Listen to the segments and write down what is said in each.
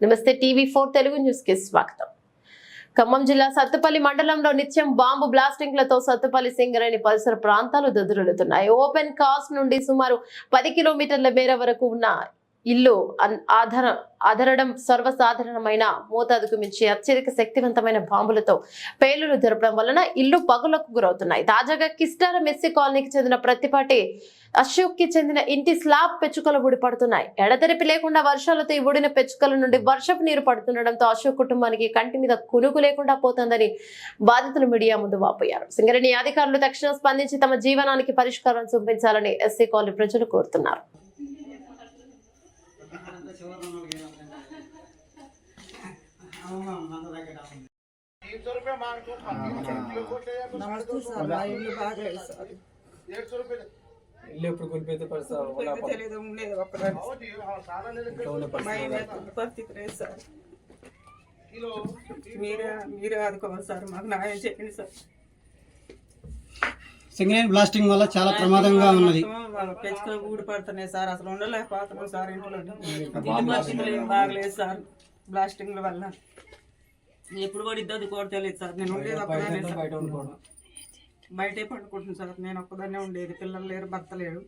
నమస్తే TV four Telugu న్యూస్కి స్వాగతం. ఖమ్మం జిల్లా సత్తుపల్లి మండలంలో నిత్యం బాంబు బ్లాస్టింగ్లతో సత్తుపల్లి సింగరేణి పరిసర ప్రాంతాలు దదురులుతున్నాయి. ఓపెన్ కాస్ట్ నుండి సుమారు పది కిలోమీటర్ల మేర వరకు ఉన్న ఇల్లు అన్- ఆధార అదరడం సర్వసాధారణమైన మోతాదుకు మించి అత్యధిక శక్తివంతమైన బాంబులతో పేలులు జరపడం వలన ఇల్లు పగులకు గురవుతున్నాయి. తాజాగా కిస్టార మెస్సీ కాలనీకి చెందిన ప్రతిపాటి అశోక్కి చెందిన ఇంటి స్లాబ్ పెచ్చుకలు ఊడిపడుతున్నాయి. ఎడతెరిపి లేకుండా వర్షాలతో ఈ ఊడిన పెచ్చుకల నుండి వర్షపు నీరు పడుతుండడంతో అశోక్ కుటుంబానికి కంటి మీద కునుగు లేకుండా పోతుందని బాధితులు మీడియా ముందు వాపోయారు. సింగరేణి అధికారులు తక్షణం స్పందించి తమ జీవనానికి పరిష్కారం చూపించాలని ఎస్సీ కాలనీ ప్రజలు కోరుతున్నారు. నమస్తే సార్ ఇల్లు ఎప్పుడు కూలిపోతే పరిస్థితి లేదు సార్ మీరే మీరే ఆదుకోవాలి సార్ మాకు న్యాయం చేయండి సార్ సింగరేణి బ్లాస్టింగ్ వల్ల చాలా ప్రమాదంగా ఉన్నది. వాళ్ళ పెంచుకొని ఊడి పడుతున్నాయి సార్. అసలు ఉండలేకపోతున్నాం సార్ ఇంట్లో. బాగలేదు సార్. బ్లాస్టింగ్ల వల్ల. ఎప్పుడు పడిద్దో అది కూడా తెలియదు సార్. నేను ఉండేది బయట బయటే పడుకుంటుంది సార్. నేను ఒక్కదాన్నే ఉండేది. పిల్లలు లేరు భర్త లేరు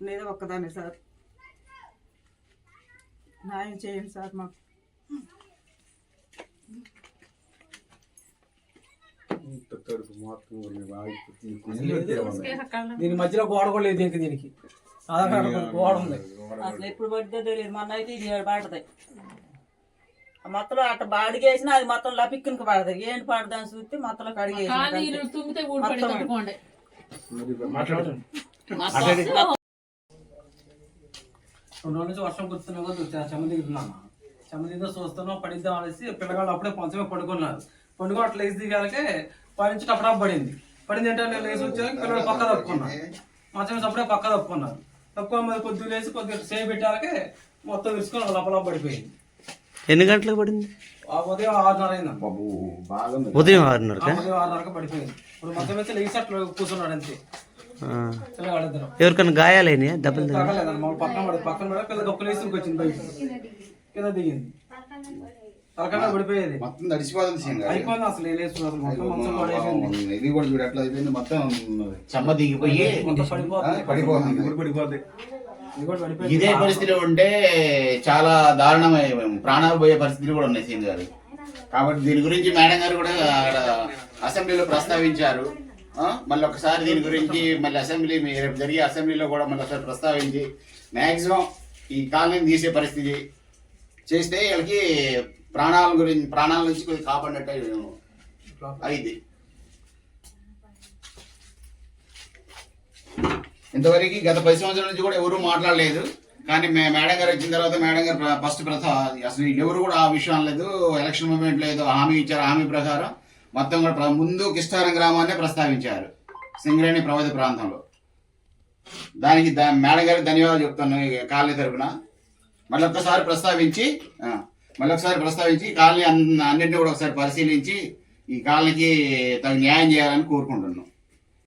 ఉండేది ఒక్కదాన్ని సార్. న్యాయం చేయండి సార్ మాకు. దీని మధ్యలో గోడ కూడా లేదు ఇంక దీనికి. ఆధార్ కార్డు గోడ ఉంది. అసలు ఎప్పుడు పడితే తెలియదు. మొన్న అయితే ఇది పడుతుంది మొత్తం అట్ట బాడిగేసిన అది మొత్తం లపిక్కునికి పడదు ఏంటి పడదని చూస్తే మొత్తం కడిగేసి రెండు రోజుల నుంచి వర్షం కురుతున్నా కూడా చెమ్మ దిగుతున్నాను చెమ్మ దిగుతూ చూస్తున్నాం పడిద్దాం అనేసి పిల్లగాళ్ళు అప్పుడే పంచమే పడుకున్నారు. పండుగ అట్లా లేచి దిగాలకే పడించి టపడా పడింది. పడింది ఏంటంటే లేచి వచ్చాక పిల్లలు పక్క తప్పుకున్నారు మంచం అప్పుడే పక్క తప్పుకున్నారు తక్కువ మీద కొద్దిగా లేచి కొద్దిగా సేవ్ పెట్టాలకే మొత్తం విరుచుకొని లోపల పడిపోయింది. ఎన్ని గంటలకు పడింది? ఆ ఉదయం ఆరున్నర అయింది. ఉదయం ఆరున్నరకా? ఉదయం ఆరున్నరకు పడిపోయింది. ఇప్పుడు మొత్తం వేసి లేచి అట్లా కూర్చున్నాడు అంతే. ఎవరికైనా గాయాలైనాయా? దెబ్బలు మా పక్కన పక్కన పడి పిల్లకి ఒక్క లేసి వచ్చింది బయట కింద దిగింది. పడిపోయేది. మొత్తం తడిసిపోతుంది అయిపోయింది అసలు మొత్తం పడేసింది. ఇది కూడా చూడు ఎట్లా అయిపోయింది మొత్తం చెమ్మ దిగిపోయి మొత్తం పడిపోతుంది. పడిపోతుంది. ఇది కూడా పడిపోయింది. ఇదే పరిస్థితిలో ఉంటే చాలా దారుణమై ప్రాణాలు పోయే పరిస్థితులు కూడా ఉన్నాయి సింగ్ గారు. కాబట్టి దీని గురించి మేడం గారు కూడా ఆడ అసెంబ్లీలో ప్రస్తావించారు. ఆ, మళ్ళీ ఒకసారి దీని గురించి మళ్ళీ అసెంబ్లీ మీ రేపు జరిగే అసెంబ్లీలో కూడా మళ్ళీ ఒకసారి ప్రస్తావించి మ్యాక్సిమం ఈ కాలనీని తీసే పరిస్థితి చేస్తే వీళ్ళకి ప్రాణాల గురించి ప్రాణాల నుంచి కొంచెం కాపాడినట్టు అయింది ఇంతవరకు గత పది సంవత్సరాల నుంచి కూడా ఎవరు మాట్లాడలేదు. కానీ మే మేడం గారు వచ్చిన తర్వాత మేడం గారు ఫస్ట్ ప్రథ అసలు ఎవరు కూడా ఆ విషయం లేదు ఎలక్షన్ మూమెంట్ లేదు హామీ ఇచ్చారు. హామీ ప్రకారం మొత్తం కూడా ప్ర- ముందు కిష్టారం గ్రామాన్ని ప్రస్తావించారు. సింగరేణి ప్రవధి ప్రాంతంలో. దానికి దా మేడం గారికి ధన్యవాదాలు చెప్తాను ఈ కాలనీ తరపున. మళ్ళీ ఒక్కసారి ప్రస్తావించి మళ్ళీ ఒకసారి ప్రస్తావించి కాలనీ అన్- అన్నింటినీ కూడా ఒకసారి పరిశీలించి ఈ కాలనీకి తగు న్యాయం చేయాలని కోరుకుంటున్నాం.